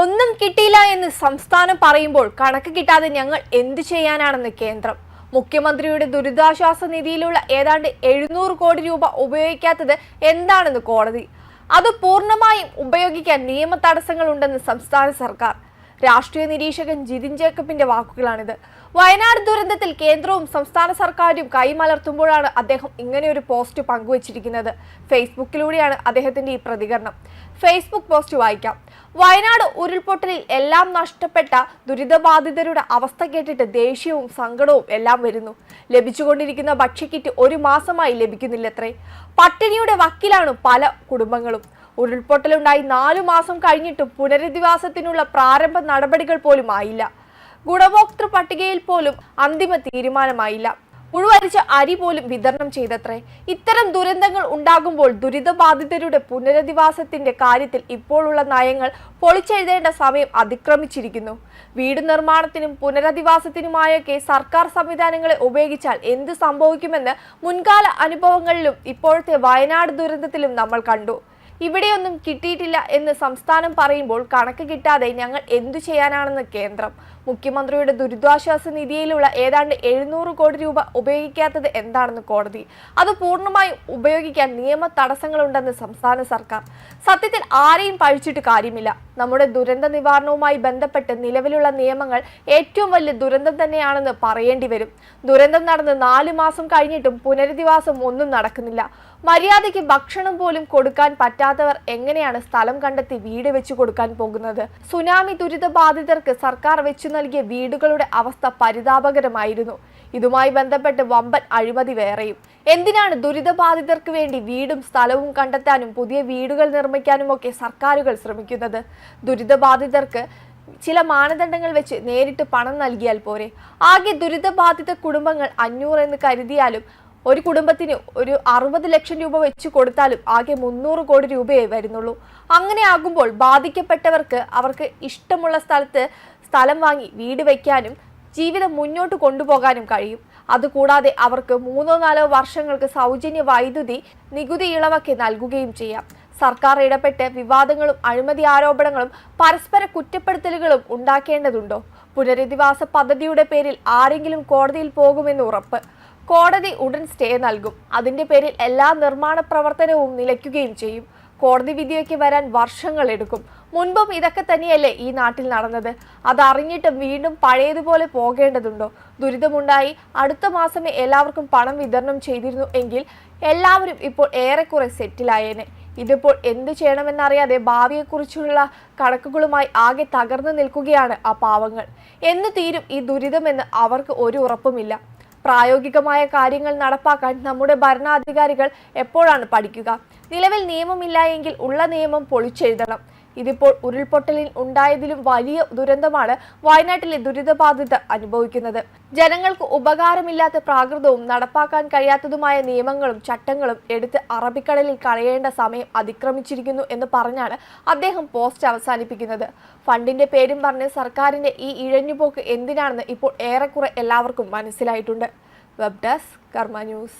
ഒന്നും കിട്ടിയില്ല എന്ന് സംസ്ഥാനം പറയുമ്പോൾ കണക്ക് കിട്ടാതെ ഞങ്ങൾ എന്തു ചെയ്യാനാണെന്ന് കേന്ദ്രം. മുഖ്യമന്ത്രിയുടെ ദുരിതാശ്വാസ നിധിയിലുള്ള ഏതാണ്ട് എഴുന്നൂറ് കോടി രൂപ ഉപയോഗിക്കാത്തത് എന്താണെന്ന് കോടതി. അത് പൂർണമായും ഉപയോഗിക്കാൻ നിയമ തടസ്സങ്ങളുണ്ടെന്ന് സംസ്ഥാന സർക്കാർ. രാഷ്ട്രീയ നിരീക്ഷകൻ ജിതിൻ ജേക്കബിന്റെ വാക്കുകളാണിത്. വയനാട് ദുരന്തത്തിൽ കേന്ദ്രവും സംസ്ഥാന സർക്കാരും കൈമലർത്തുമ്പോഴാണ് അദ്ദേഹം ഇങ്ങനെ ഒരു പോസ്റ്റ് പങ്കുവച്ചിരിക്കുന്നത്. ഫേസ്ബുക്കിലൂടെയാണ് അദ്ദേഹത്തിന്റെ ഈ പ്രതികരണം. ഫേസ്ബുക്ക് പോസ്റ്റ് വായിക്കാം. വയനാട് ഉരുൾപൊട്ടലിൽ എല്ലാം നഷ്ടപ്പെട്ട ദുരിതബാധിതരുടെ അവസ്ഥ കേട്ടിട്ട് ദേഷ്യവും സങ്കടവും എല്ലാം വരുന്നു. ലഭിച്ചുകൊണ്ടിരിക്കുന്ന ഭക്ഷ്യക്കിറ്റ് ഒരു മാസമായി ലഭിക്കുന്നില്ലത്രേ. പട്ടിണിയുടെ വക്കിലാണ് പല കുടുംബങ്ങളും. ഉരുൾപൊട്ടലുണ്ടായി നാലു മാസം കഴിഞ്ഞിട്ടും പുനരധിവാസത്തിനുള്ള പ്രാരംഭ നടപടികൾ പോലും ആയില്ല. ഗുണഭോക്തൃ പട്ടികയിൽ പോലും അന്തിമ തീരുമാനമായില്ല. ഉഴുവരിച്ച അരി പോലും വിതരണം ചെയ്തത്രേ. ഇത്തരം ദുരന്തങ്ങൾ ഉണ്ടാകുമ്പോൾ ദുരിതബാധിതരുടെ പുനരധിവാസത്തിന്റെ കാര്യത്തിൽ ഇപ്പോഴുള്ള നയങ്ങൾ പൊളിച്ചെഴുതേണ്ട സമയം അതിക്രമിച്ചിരിക്കുന്നു. വീട് നിർമ്മാണത്തിനും പുനരധിവാസത്തിനുമായൊക്കെ സർക്കാർ സംവിധാനങ്ങളെ ഉപയോഗിച്ചാൽ എന്ത് സംഭവിക്കുമെന്ന് മുൻകാല അനുഭവങ്ങളിലും ഇപ്പോഴത്തെ വയനാട് ദുരന്തത്തിലും നമ്മൾ കണ്ടു. ഇവിടെയൊന്നും കിട്ടിയിട്ടില്ല എന്ന് സംസ്ഥാനം പറയുമ്പോൾ കണക്ക് കിട്ടാതെ ഞങ്ങൾ എന്തു ചെയ്യാനാണെന്ന് കേന്ദ്രം. മുഖ്യമന്ത്രിയുടെ ദുരിതാശ്വാസ നിധിയിലുള്ള ഏതാണ്ട് എഴുന്നൂറ് കോടി രൂപ ഉപയോഗിക്കാത്തത് എന്താണെന്ന് കോടതി. അത് പൂർണമായും ഉപയോഗിക്കാൻ നിയമ തടസ്സങ്ങളുണ്ടെന്ന് സംസ്ഥാന സർക്കാർ. സത്യത്തിൽ ആരെയും പഴിച്ചിട്ട് കാര്യമില്ല. നമ്മുടെ ദുരന്ത നിവാരണവുമായി ബന്ധപ്പെട്ട് നിലവിലുള്ള നിയമങ്ങൾ ഏറ്റവും വലിയ ദുരന്തം തന്നെയാണെന്ന് പറയേണ്ടി വരും. ദുരന്തം നടന്ന് നാല് മാസം കഴിഞ്ഞിട്ടും പുനരധിവാസം ഒന്നും നടക്കുന്നില്ല. മര്യാദയ്ക്ക് ഭക്ഷണം പോലും കൊടുക്കാൻ പറ്റാത്തവർ എങ്ങനെയാണ് സ്ഥലം കണ്ടെത്തി വീട് വെച്ചു കൊടുക്കാൻ പോകുന്നത്? സുനാമി ദുരിതബാധിതർക്ക് സർക്കാർ വെച്ചു നൽകിയ വീടുകളുടെ അവസ്ഥ പരിതാപകരമായിരുന്നു. ഇതുമായി ബന്ധപ്പെട്ട് വമ്പൻ അഴിമതി വേറെയും. എന്തിനാണ് ദുരിതബാധിതർക്ക് വേണ്ടി വീടും സ്ഥലവും കണ്ടെത്താനും പുതിയ വീടുകൾ നിർമ്മിക്കാനും ഒക്കെ സർക്കാരുകൾ ശ്രമിക്കുന്നത്? ദുരിതബാധിതർക്ക് ചില മാനദണ്ഡങ്ങൾ വെച്ച് നേരിട്ട് പണം നൽകിയാൽ പോരെ. ആകെ ദുരിതബാധിത കുടുംബങ്ങൾ അഞ്ഞൂറ് എന്ന് കരുതിയാലും ഒരു കുടുംബത്തിന് ഒരു അറുപത് ലക്ഷം രൂപ വെച്ച് കൊടുത്താലും ആകെ മുന്നൂറ് കോടി രൂപയേ വരുന്നുള്ളൂ. അങ്ങനെ ആകുമ്പോൾ ബാധിക്കപ്പെട്ടവർക്ക് അവർക്ക് ഇഷ്ടമുള്ള സ്ഥലത്ത് സ്ഥലം വാങ്ങി വീട് വയ്ക്കാനും ജീവിതം മുന്നോട്ട് കൊണ്ടുപോകാനും കഴിയും. അതുകൂടാതെ അവർക്ക് മൂന്നോ നാലോ വർഷങ്ങൾക്ക് സൗജന്യ വൈദ്യുതി നികുതി ഇളവൊക്കെ നൽകുകയും ചെയ്യാം. സർക്കാർ ഇടപെട്ട് വിവാദങ്ങളും അഴിമതി ആരോപണങ്ങളും പരസ്പര കുറ്റപ്പെടുത്തലുകളും ഉണ്ടാക്കേണ്ടതുണ്ടോ? പുനരധിവാസ പദ്ധതിയുടെ പേരിൽ ആരെങ്കിലും കോടതിയിൽ പോകുമെന്ന് ഉറപ്പ്. കോടതി ഉടൻ സ്റ്റേ നൽകും. അതിന്റെ പേരിൽ എല്ലാ നിർമ്മാണ പ്രവർത്തനവും നിലയ്ക്കുകയും ചെയ്യും. കോടതി വിധിയൊക്കെ വരാൻ വർഷങ്ങൾ എടുക്കും. മുൻപും ഇതൊക്കെ തന്നെയല്ലേ ഈ നാട്ടിൽ നടന്നത്? അതറിഞ്ഞിട്ടും വീണ്ടും പഴയതുപോലെ പോകേണ്ടതുണ്ടോ? ദുരിതമുണ്ടായി അടുത്ത മാസമേ എല്ലാവർക്കും പണം വിതരണം ചെയ്തിരുന്നു എങ്കിൽ എല്ലാവരും ഇപ്പോൾ ഏറെക്കുറെ സെറ്റിലായേനെ. ഇതിപ്പോൾ എന്ത് ചെയ്യണമെന്നറിയാതെ ഭാവിയെക്കുറിച്ചുള്ള കണക്കുകളുമായി ആകെ തകർന്നു നിൽക്കുകയാണ് ആ പാവങ്ങൾ. എന്ന് തീരും ഈ ദുരിതമെന്ന് അവർക്ക് ഒരു ഉറപ്പുമില്ല. പ്രായോഗികമായ കാര്യങ്ങൾ നടപ്പാക്കാൻ നമ്മുടെ ഭരണാധികാരികൾ എപ്പോഴാണ് പഠിക്കുക? നിലവിൽ നിയമമില്ല എങ്കിൽ ഉള്ള നിയമം പൊളിച്ചെഴുതണം. ഇതിപ്പോൾ ഉരുൾപൊട്ടലിൽ ഉണ്ടായതിലും വലിയ ദുരന്തമാണ് വയനാട്ടിലെ ദുരിതബാധിത അനുഭവിക്കുന്നത്. ജനങ്ങൾക്ക് ഉപകാരമില്ലാത്ത പ്രാകൃതവും നടപ്പാക്കാൻ കഴിയാത്തതുമായ നിയമങ്ങളും ചട്ടങ്ങളും എടുത്ത് അറബിക്കടലിൽ കളയേണ്ട സമയം അതിക്രമിച്ചിരിക്കുന്നു എന്ന് പറഞ്ഞാണ് അദ്ദേഹം പോസ്റ്റ് അവസാനിപ്പിക്കുന്നത്. ഫണ്ടിന്റെ പേരും പറഞ്ഞ് സർക്കാരിന്റെ ഈ ഇഴഞ്ഞുപോക്ക് എന്തിനാണെന്ന് ഇപ്പോൾ ഏറെക്കുറെ എല്ലാവർക്കും മനസ്സിലായിട്ടുണ്ട്. Web desk Karma news.